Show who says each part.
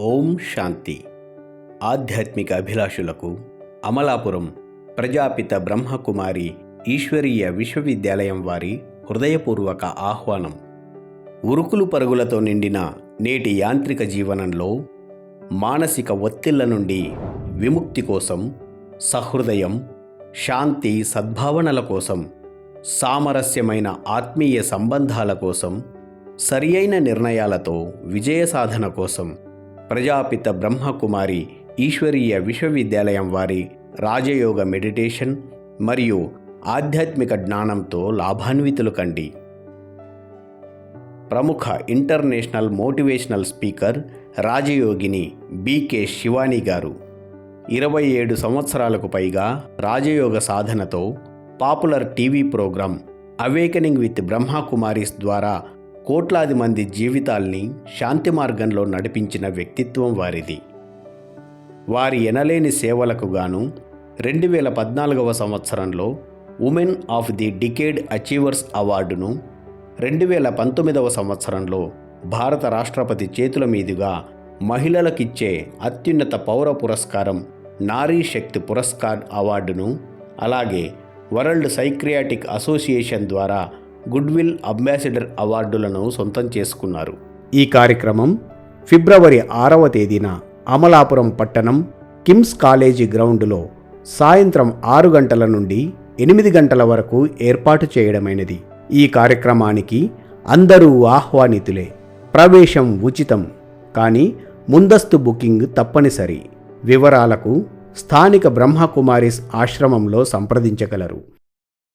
Speaker 1: ఓం శాంతి. ఆధ్యాత్మిక అభిలాషులకు అమలాపురం ప్రజాపిత బ్రహ్మకుమారి ఈశ్వరీయ విశ్వవిద్యాలయం వారి హృదయపూర్వక ఆహ్వానం. ఉరుకులు పరుగులతో నిండిన నేటి యాంత్రిక జీవనంలో మానసిక ఒత్తిళ్ళ నుండి విముక్తి కోసం సహృదయం శాంతి సద్భావనల కోసం సామరస్యమైన ఆత్మీయ సంబంధాల కోసం సరియైన నిర్ణయాలతో విజయ సాధన కోసం ప్రజాపిత బ్రహ్మకుమారి ఈశ్వరీయ విశ్వవిద్యాలయం వారి రాజయోగ మెడిటేషన్ మరియు ఆధ్యాత్మిక జ్ఞానంతో లాభాన్వితులు కండి. ప్రముఖ international motivational speaker Rajyogini BK Shivani garu. ఇరవై ఏడు సంవత్సరాలకు పైగా రాజయోగ సాధనతో popular TV program awakening with Brahma Kumaris ద్వారా కోట్లాది మంది జీవితాల్ని శాంతి మార్గంలో నడిపించిన వ్యక్తిత్వం వారిది. వారి ఎనలేని సేవలకు గాను రెండు వేల పద్నాలుగవ సంవత్సరంలో women of the decade achievers అవార్డును రెండు వేల పంతొమ్మిదవ సంవత్సరంలో భారత రాష్ట్రపతి చేతుల మీదుగా మహిళలకిచ్చే అత్యున్నత పౌర పురస్కారం నారీ శక్తి పురస్కార్ అవార్డును అలాగే వరల్డ్ సైక్రియాటిక్ అసోసియేషన్ ద్వారా గుడ్విల్ అంబాసిడర్ అవార్డులను సొంతం చేసుకున్నారు. ఈ కార్యక్రమం ఫిబ్రవరి ఆరవ తేదీన అమలాపురం పట్టణం కిమ్స్ కాలేజీ గ్రౌండ్లో సాయంత్రం ఆరు గంటల నుండి ఎనిమిది గంటల వరకు ఏర్పాటు చేయడమైనది. ఈ కార్యక్రమానికి అందరూ ఆహ్వానితులే. ప్రవేశం ఉచితం. కానీ ముందస్తు బుకింగ్ తప్పనిసరి. వివరాలకు స్థానిక బ్రహ్మకుమారిస్ ఆశ్రమంలో సంప్రదించగలరు.